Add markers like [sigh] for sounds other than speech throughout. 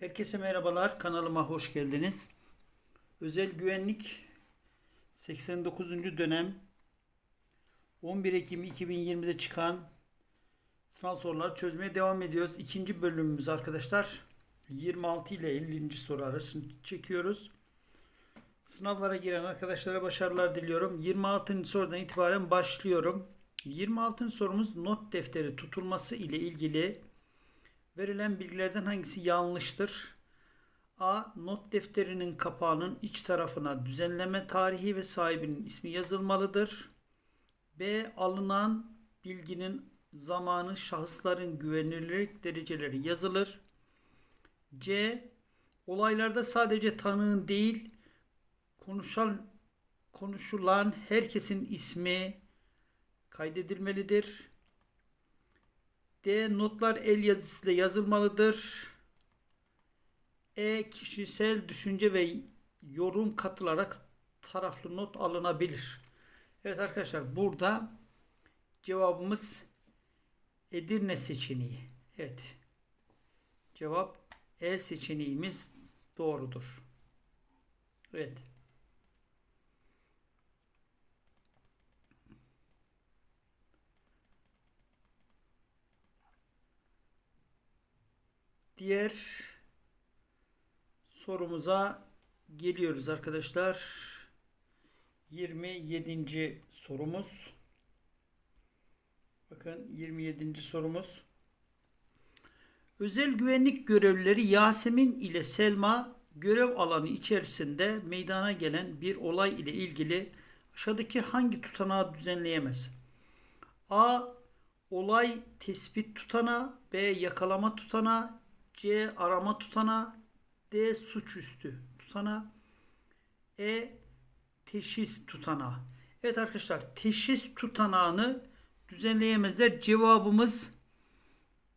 Herkese merhabalar. Kanalıma hoş geldiniz. Özel Güvenlik 89. dönem 11 Ekim 2020'de çıkan sınav soruları çözmeye devam ediyoruz. İkinci bölümümüz arkadaşlar 26 ile 50. soru arasını çekiyoruz. Sınavlara giren arkadaşlara başarılar diliyorum. 26. sorudan itibaren başlıyorum. 26. sorumuz not defteri tutulması ile ilgili Verilen bilgilerden hangisi yanlıştır? A. Not defterinin kapağının iç tarafına düzenleme tarihi ve sahibinin ismi yazılmalıdır. B. Alınan bilginin zamanı şahısların güvenilirlik dereceleri yazılır. C. Olaylarda sadece tanığın değil konuşan konuşulan herkesin ismi kaydedilmelidir. D. Notlar el yazısıyla yazılmalıdır. E. Kişisel düşünce ve yorum katılarak taraflı not alınabilir. Evet arkadaşlar burada cevabımız Edirne seçeneği. Evet. Cevap E seçeneğimiz doğrudur. Evet. Diğer sorumuza geliyoruz arkadaşlar. 27. sorumuz. Bakın 27. sorumuz. Özel güvenlik görevlileri Yasemin ile Selma görev alanı içerisinde meydana gelen bir olay ile ilgili aşağıdaki hangi tutanağı düzenleyemez? A. Olay tespit tutanağı B. Yakalama tutanağı C. Arama tutana. D. Suçüstü tutana. E. Teşhis tutana. Evet arkadaşlar teşhis tutanağını düzenleyemezler. Cevabımız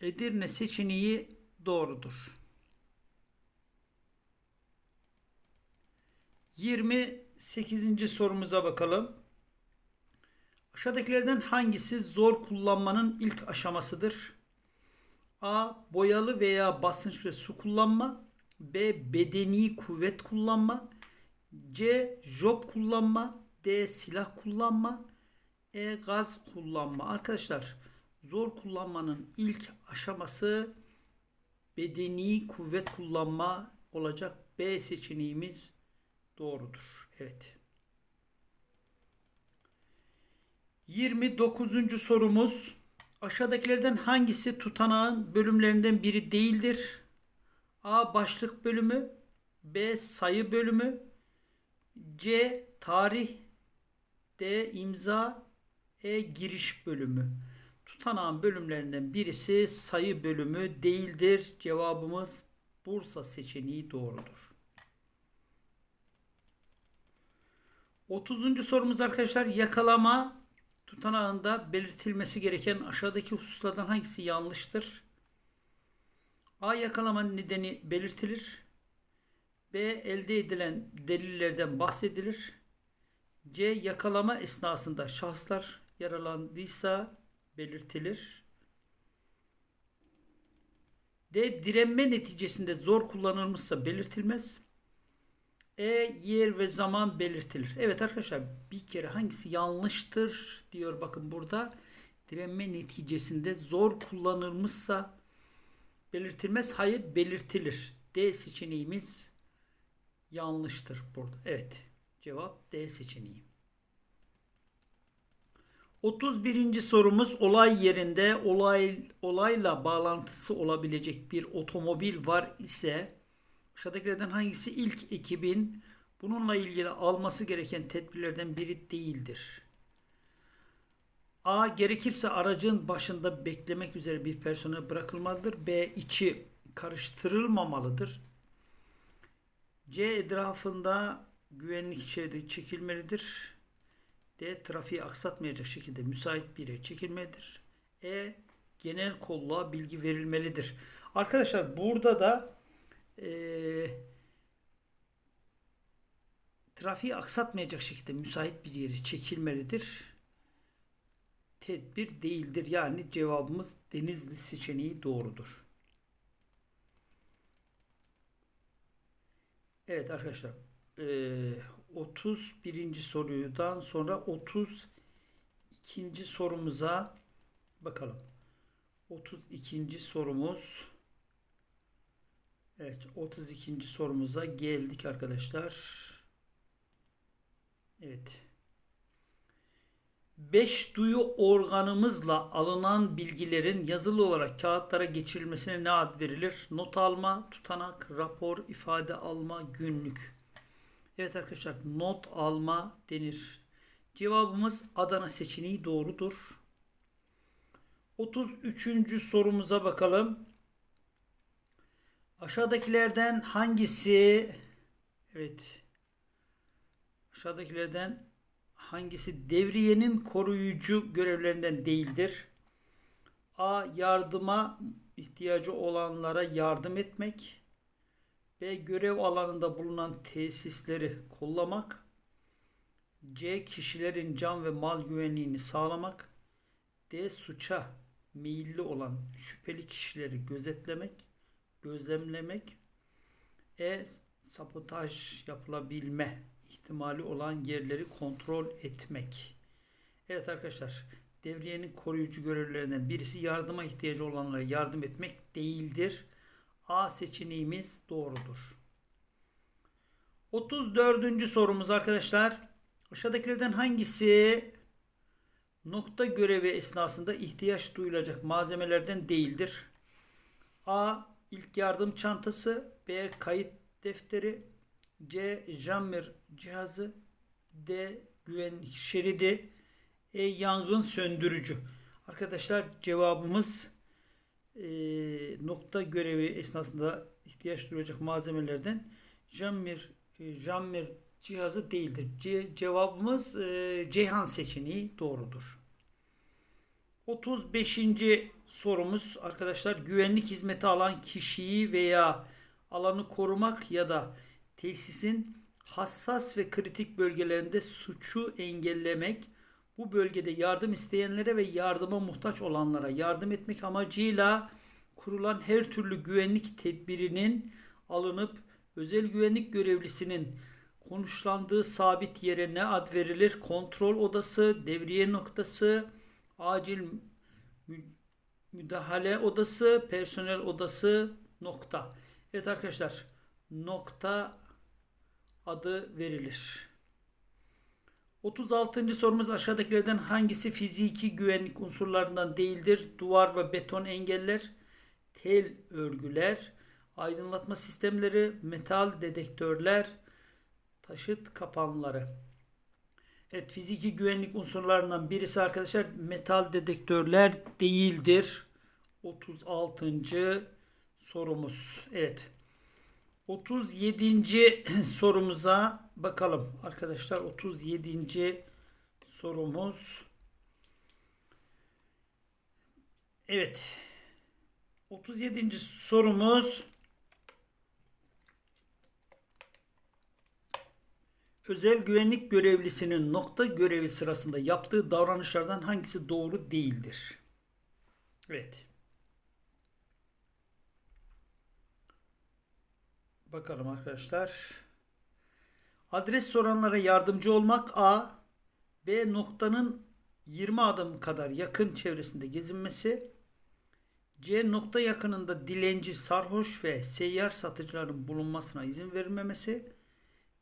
Edirne seçeneği doğrudur. 28. sorumuza bakalım. Aşağıdakilerden hangisi zor kullanmanın ilk aşamasıdır? A. Boyalı veya basınç ve su kullanma. B. Bedeni kuvvet kullanma. C. Job kullanma. D. Silah kullanma. E. Gaz kullanma. Arkadaşlar zor kullanmanın ilk aşaması bedeni kuvvet kullanma olacak. B seçeneğimiz doğrudur. Evet. 29. sorumuz Aşağıdakilerden hangisi tutanağın bölümlerinden biri değildir? A. Başlık bölümü B. Sayı bölümü C. Tarih D. imza E. Giriş bölümü Tutanağın bölümlerinden birisi sayı bölümü değildir. Cevabımız Bursa seçeneği doğrudur. 30. sorumuz arkadaşlar yakalama tutanağında belirtilmesi gereken aşağıdaki hususlardan hangisi yanlıştır? A. Yakalama nedeni belirtilir. B. Elde edilen delillerden bahsedilir. C. Yakalama esnasında şahıslar yaralandıysa belirtilir. D. Direnme neticesinde zor kullanılmışsa belirtilmez. E yer ve zaman belirtilir. Evet arkadaşlar bir kere hangisi yanlıştır diyor bakın burada. Direnme neticesinde zor kullanılmışsa belirtilmez. Hayır belirtilir. D seçeneğimiz yanlıştır burada. Evet cevap D seçeneği. 31. sorumuz olay yerinde olay olayla bağlantısı olabilecek bir otomobil var ise Aşağıdakilerden hangisi ilk ekibin bununla ilgili alması gereken tedbirlerden biri değildir? A. Gerekirse aracın başında beklemek üzere bir personel bırakılmalıdır. B. içi karıştırılmamalıdır. C. Etrafında güvenlik şeridi çekilmelidir. D. Trafiği aksatmayacak şekilde müsait bir yere çekilmelidir. E. Genel kolluğa bilgi verilmelidir. Arkadaşlar burada da e, trafiği aksatmayacak şekilde müsait bir yeri çekilmelidir. Tedbir değildir. Yani cevabımız Denizli seçeneği doğrudur. Evet arkadaşlar. eee 31. sorudan sonra 32. sorumuza bakalım. 32. sorumuz Evet 32. sorumuza geldik arkadaşlar. Evet. Beş duyu organımızla alınan bilgilerin yazılı olarak kağıtlara geçirilmesine ne ad verilir? Not alma, tutanak, rapor, ifade alma, günlük. Evet arkadaşlar not alma denir. Cevabımız Adana seçeneği doğrudur. 33. sorumuza bakalım. Aşağıdakilerden hangisi evet aşağıdakilerden hangisi devriyenin koruyucu görevlerinden değildir? A. Yardıma ihtiyacı olanlara yardım etmek. B. Görev alanında bulunan tesisleri kollamak. C. Kişilerin can ve mal güvenliğini sağlamak. D. Suça meyilli olan şüpheli kişileri gözetlemek, gözlemlemek. E. Sabotaj yapılabilme ihtimali olan yerleri kontrol etmek. Evet arkadaşlar, devriyenin koruyucu görevlerinden birisi yardıma ihtiyacı olanlara yardım etmek değildir. A seçeneğimiz doğrudur. 34. sorumuz arkadaşlar. Aşağıdakilerden hangisi nokta görevi esnasında ihtiyaç duyulacak malzemelerden değildir? A. İlk yardım çantası B. Kayıt defteri C. Jammer cihazı D. Güvenlik şeridi E. Yangın söndürücü. Arkadaşlar cevabımız e, nokta görevi esnasında ihtiyaç duyacak malzemelerden Jammer e, Jammer cihazı değildir. Ce, cevabımız e, Ceyhan seçeneği doğrudur. 35. sorumuz arkadaşlar güvenlik hizmeti alan kişiyi veya alanı korumak ya da tesisin hassas ve kritik bölgelerinde suçu engellemek, bu bölgede yardım isteyenlere ve yardıma muhtaç olanlara yardım etmek amacıyla kurulan her türlü güvenlik tedbirinin alınıp özel güvenlik görevlisinin konuşlandığı sabit yere ne ad verilir? Kontrol odası, devriye noktası, acil mü- müdahale odası, personel odası nokta. Evet arkadaşlar nokta adı verilir. 36. sorumuz aşağıdakilerden hangisi fiziki güvenlik unsurlarından değildir? Duvar ve beton engeller, tel örgüler, aydınlatma sistemleri, metal dedektörler, taşıt kapanları. Evet fiziki güvenlik unsurlarından birisi arkadaşlar metal dedektörler değildir. 36. sorumuz. Evet. 37. [clears throat] sorumuza bakalım. Arkadaşlar 37. sorumuz. Evet. 37. sorumuz özel güvenlik görevlisinin nokta görevi sırasında yaptığı davranışlardan hangisi doğru değildir? Evet. Bakalım arkadaşlar. Adres soranlara yardımcı olmak A. B noktanın 20 adım kadar yakın çevresinde gezinmesi. C nokta yakınında dilenci, sarhoş ve seyyar satıcıların bulunmasına izin verilmemesi.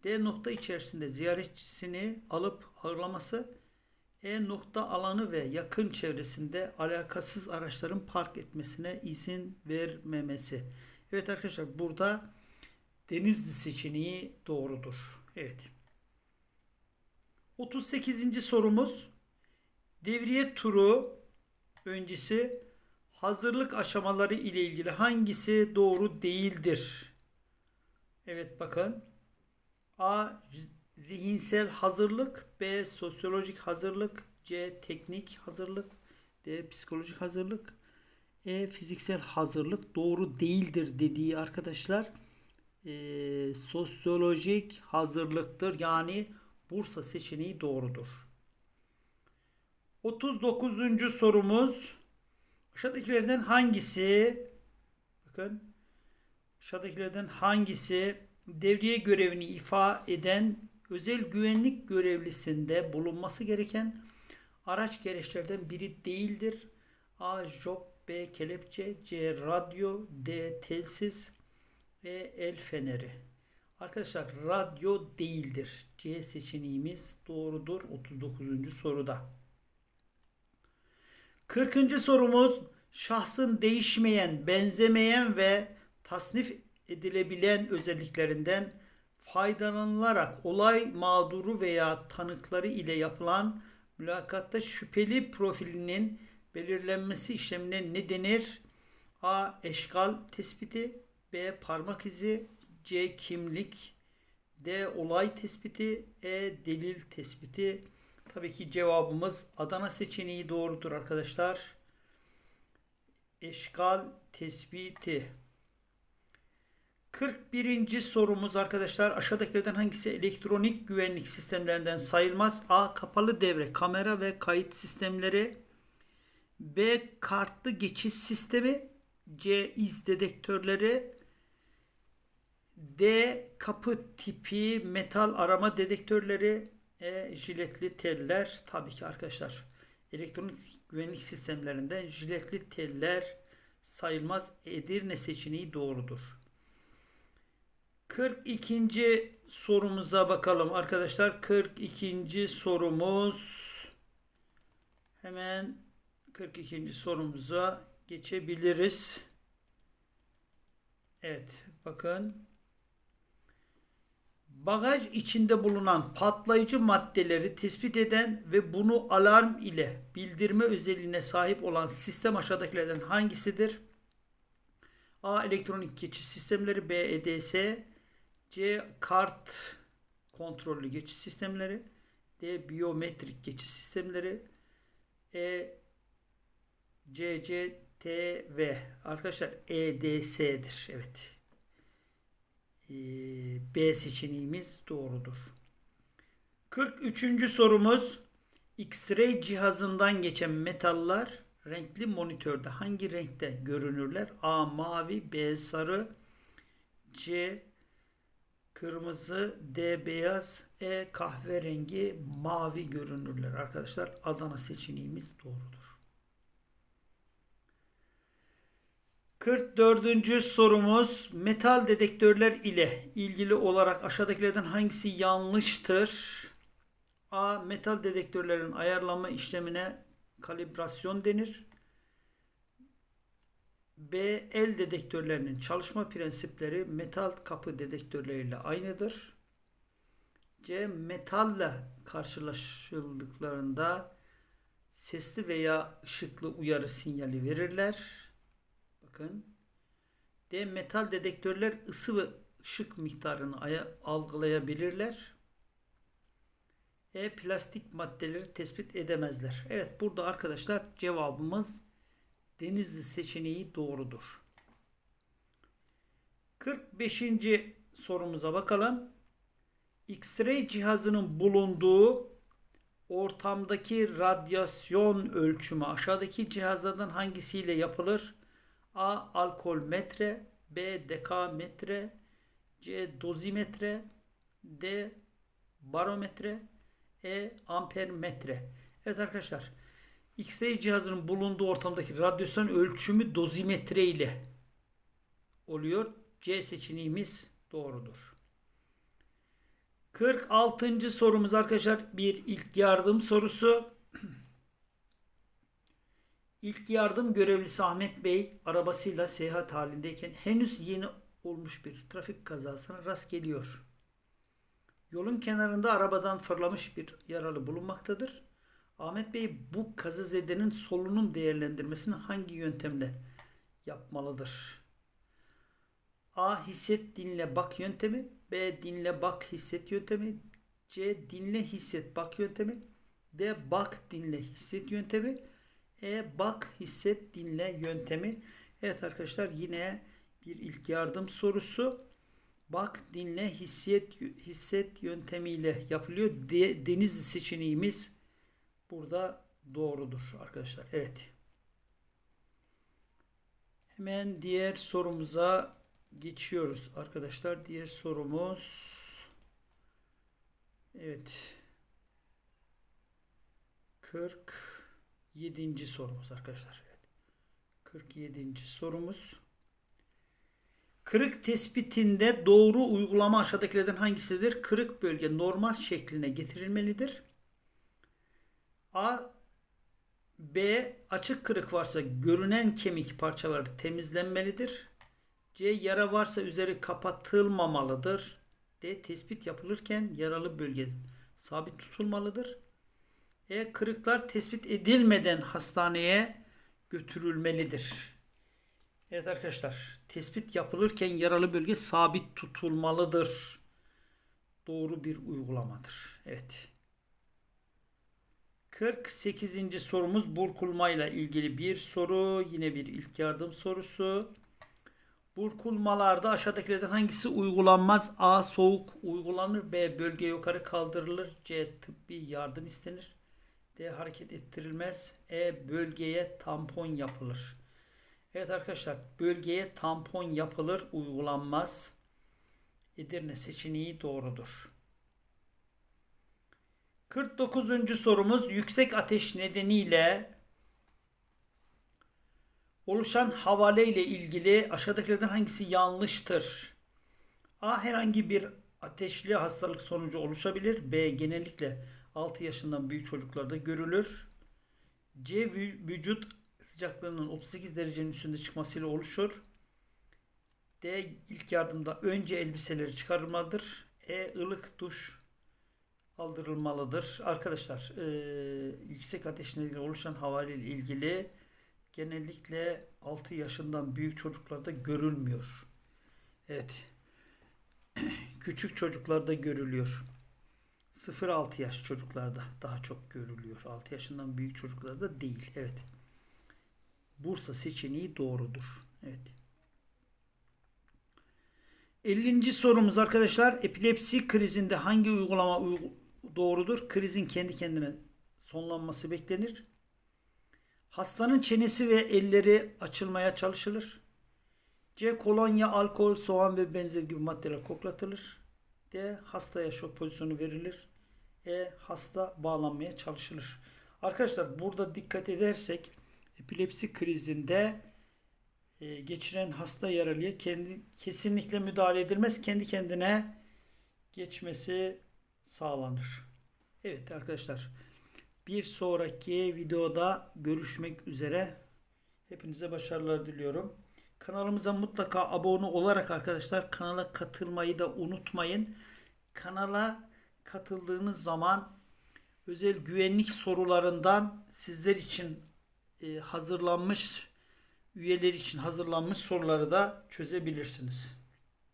D nokta içerisinde ziyaretçisini alıp ağırlaması. E nokta alanı ve yakın çevresinde alakasız araçların park etmesine izin vermemesi. Evet arkadaşlar burada Denizli seçeneği doğrudur. Evet. 38. sorumuz devriye turu öncesi hazırlık aşamaları ile ilgili hangisi doğru değildir? Evet bakın. A. Zihinsel hazırlık. B. Sosyolojik hazırlık. C. Teknik hazırlık. D. Psikolojik hazırlık. E. Fiziksel hazırlık doğru değildir dediği arkadaşlar e, sosyolojik hazırlıktır. Yani Bursa seçeneği doğrudur. 39. sorumuz aşağıdakilerden hangisi bakın aşağıdakilerden hangisi devriye görevini ifa eden özel güvenlik görevlisinde bulunması gereken araç gereçlerden biri değildir. A. Job B. Kelepçe C. Radyo D. Telsiz E. El feneri. Arkadaşlar radyo değildir. C seçeneğimiz doğrudur 39. soruda. 40. sorumuz şahsın değişmeyen, benzemeyen ve tasnif edilebilen özelliklerinden faydalanılarak olay mağduru veya tanıkları ile yapılan mülakatta şüpheli profilinin belirlenmesi işlemine ne denir? A. Eşkal tespiti B. Parmak izi C. Kimlik D. Olay tespiti E. Delil tespiti Tabii ki cevabımız Adana seçeneği doğrudur arkadaşlar. Eşkal tespiti 41. sorumuz arkadaşlar aşağıdakilerden hangisi elektronik güvenlik sistemlerinden sayılmaz? A. Kapalı devre, kamera ve kayıt sistemleri. B. Kartlı geçiş sistemi. C. iz dedektörleri. D. Kapı tipi metal arama dedektörleri. E. Jiletli teller. Tabii ki arkadaşlar elektronik güvenlik sistemlerinden jiletli teller sayılmaz. Edirne seçeneği doğrudur. 42. sorumuza bakalım arkadaşlar. 42. sorumuz hemen 42. sorumuza geçebiliriz. Evet bakın bagaj içinde bulunan patlayıcı maddeleri tespit eden ve bunu alarm ile bildirme özelliğine sahip olan sistem aşağıdakilerden hangisidir? A. Elektronik geçiş sistemleri B. EDS C. Kart kontrollü geçiş sistemleri D. Biyometrik geçiş sistemleri E. CCTV Arkadaşlar EDS'dir. Evet. Ee, B seçeneğimiz doğrudur. 43. sorumuz X-ray cihazından geçen metallar renkli monitörde hangi renkte görünürler? A mavi, B sarı, C kırmızı, D beyaz, E kahverengi, mavi görünürler. Arkadaşlar Adana seçeneğimiz doğrudur. 44. sorumuz metal dedektörler ile ilgili olarak aşağıdakilerden hangisi yanlıştır? A. Metal dedektörlerin ayarlama işlemine kalibrasyon denir. B. El dedektörlerinin çalışma prensipleri metal kapı dedektörleriyle aynıdır. C. Metalle karşılaşıldıklarında sesli veya ışıklı uyarı sinyali verirler. Bakın. D. Metal dedektörler ısı ve ışık miktarını algılayabilirler. E. Plastik maddeleri tespit edemezler. Evet burada arkadaşlar cevabımız Denizli seçeneği doğrudur. 45. sorumuza bakalım. X-ray cihazının bulunduğu ortamdaki radyasyon ölçümü aşağıdaki cihazlardan hangisiyle yapılır? A. Alkol metre B. Dekametre C. Dozimetre D. Barometre E. Ampermetre Evet arkadaşlar X-ray cihazının bulunduğu ortamdaki radyasyon ölçümü dozimetre ile oluyor. C seçeneğimiz doğrudur. 46. sorumuz arkadaşlar bir ilk yardım sorusu. [clears throat] İlk yardım görevlisi Ahmet Bey arabasıyla seyahat halindeyken henüz yeni olmuş bir trafik kazasına rast geliyor. Yolun kenarında arabadan fırlamış bir yaralı bulunmaktadır. Ahmet Bey bu kazızedenin solunum değerlendirmesini hangi yöntemle yapmalıdır? A. Hisset dinle bak yöntemi. B. Dinle bak hisset yöntemi. C. Dinle hisset bak yöntemi. D. Bak dinle hisset yöntemi. E. Bak hisset dinle yöntemi. Evet arkadaşlar yine bir ilk yardım sorusu. Bak dinle hisset hisset yöntemiyle yapılıyor. De, Denizli seçeneğimiz burada doğrudur arkadaşlar. Evet. Hemen diğer sorumuza geçiyoruz arkadaşlar. Diğer sorumuz Evet. 47. sorumuz arkadaşlar. Evet. 47. sorumuz. Kırık tespitinde doğru uygulama aşağıdakilerden hangisidir? Kırık bölge normal şekline getirilmelidir. A B açık kırık varsa görünen kemik parçaları temizlenmelidir. C yara varsa üzeri kapatılmamalıdır. D tespit yapılırken yaralı bölge sabit tutulmalıdır. E kırıklar tespit edilmeden hastaneye götürülmelidir. Evet arkadaşlar tespit yapılırken yaralı bölge sabit tutulmalıdır. Doğru bir uygulamadır. Evet. 48. sorumuz burkulmayla ilgili bir soru. Yine bir ilk yardım sorusu. Burkulmalarda aşağıdakilerden hangisi uygulanmaz? A. Soğuk uygulanır. B. Bölge yukarı kaldırılır. C. Tıbbi yardım istenir. D. Hareket ettirilmez. E. Bölgeye tampon yapılır. Evet arkadaşlar bölgeye tampon yapılır uygulanmaz. Edirne seçeneği doğrudur. 49. sorumuz yüksek ateş nedeniyle oluşan havale ile ilgili aşağıdakilerden hangisi yanlıştır? A. Herhangi bir ateşli hastalık sonucu oluşabilir. B. Genellikle 6 yaşından büyük çocuklarda görülür. C. vü- Vücut sıcaklığının 38 derecenin üstünde çıkmasıyla oluşur. D. ilk yardımda önce elbiseleri çıkarılmalıdır. E. ılık duş aldırılmalıdır. Arkadaşlar e, yüksek ateş nedeniyle oluşan havale ile ilgili genellikle 6 yaşından büyük çocuklarda görülmüyor. Evet. [clears throat] Küçük çocuklarda görülüyor. 0-6 yaş çocuklarda daha çok görülüyor. 6 yaşından büyük çocuklarda değil. Evet. Bursa seçeneği doğrudur. Evet. 50. sorumuz arkadaşlar. Epilepsi krizinde hangi uygulama uygu- doğrudur? Krizin kendi kendine sonlanması beklenir. Hastanın çenesi ve elleri açılmaya çalışılır. C. Kolonya, alkol, soğan ve benzeri gibi maddeler koklatılır. D. Hastaya şok pozisyonu verilir. E. Hasta bağlanmaya çalışılır. Arkadaşlar burada dikkat edersek epilepsi krizinde e, geçiren hasta yaralıya kendi kesinlikle müdahale edilmez. Kendi kendine geçmesi sağlanır. Evet arkadaşlar. Bir sonraki videoda görüşmek üzere. Hepinize başarılar diliyorum. Kanalımıza mutlaka abone olarak arkadaşlar kanala katılmayı da unutmayın. Kanala katıldığınız zaman özel güvenlik sorularından sizler için e, hazırlanmış üyeler için hazırlanmış soruları da çözebilirsiniz.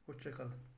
Hoşçakalın.